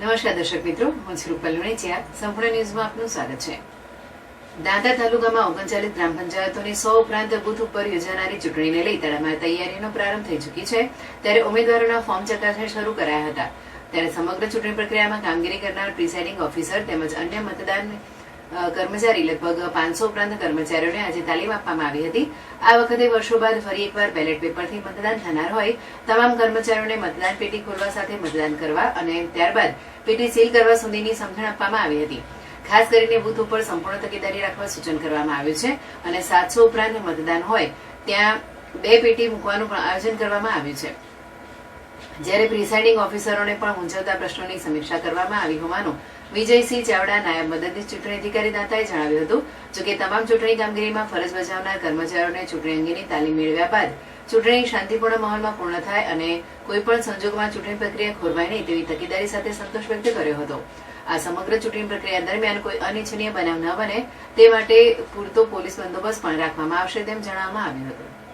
નમસ્કાર દર્શક મિત્રો, હું છું રૂપલ સંપૂર્ણ ન્યૂઝમાં આપનું સ્વાગત છે. દાંતા તાલુકામાં ઓગણચાલીસ ગ્રામ પંચાયતોની સો ઉપરાંત બુથ ઉપર યોજાનારી ચૂંટણીને લઈ તડામાર તૈયારીનો પ્રારંભ થઈ ચૂકી છે. ત્યારે ઉમેદવારોના ફોર્મ ચકાસણી શરૂ કરાયા હતા. ત્યારે સમગ્ર ચૂંટણી પ્રક્રિયામાં કામગીરી કરનાર પ્રિસાઇડિંગ ઓફિસર તેમજ અન્ય મતદાન કર્મચારી લગભગ પાંચસો ઉપરાંત કર્મચારીઓને આજે તાલીમ આપવામાં આવી હતી. આ વખતે વર્ષો બાદ ફરી એકવાર બેલેટ પેપરથી મતદાન થનાર હોય. તમામ કર્મચારીઓને મતદાન પેટી ખોલવા સાથે મતદાન કરવા અને ત્યારબાદ પેટી સીલ કરવા સુધીની સમજણ આપવામાં આવી હતી. ખાસ કરીને બુથ ઉપર સંપૂર્ણ તકેદારી રાખવા સૂચન કરવામાં આવ્યું છે અને સાતસો ઉપરાંત મતદાન હોય, ત્યાં બે પેટી મૂકવાનું પણ આયોજન કરવામાં આવ્યું છે. જ્યારે પ્રિસાઇડિંગ ઓફિસરોને પણ મૂંઝવતા પ્રશ્નોની સમીક્ષા કરવામાં આવી હોવાનું વિજયસિંહ ચાવડા નાયબ મદદનીશ ચૂંટણી અધિકારી દાતાએ જણાવ્યું હતું. જોકે તમામ ચૂંટણી કામગીરીમાં ફરજ બજાવનાર કર્મચારીઓને ચૂંટણી અંગેની તાલીમ મેળવ્યા બાદ ચૂંટણી શાંતિપૂર્ણ માહોલમાં પૂર્ણ થાય અને કોઈ પણ સંજોગોમાં ચૂંટણી પ્રક્રિયા ખોરવાય નહીં તેવી તકેદારી સાથે સંતોષ વ્યક્ત કર્યો હતો. આ સમગ્ર ચૂંટણી પ્રક્રિયા દરમિયાન કોઈ અનિચ્છનીય બનાવ ન બને તે માટે પૂરતો પોલીસ બંદોબસ્ત પણ રાખવામાં આવશે તેમ જણાવવામાં આવ્યું હતું.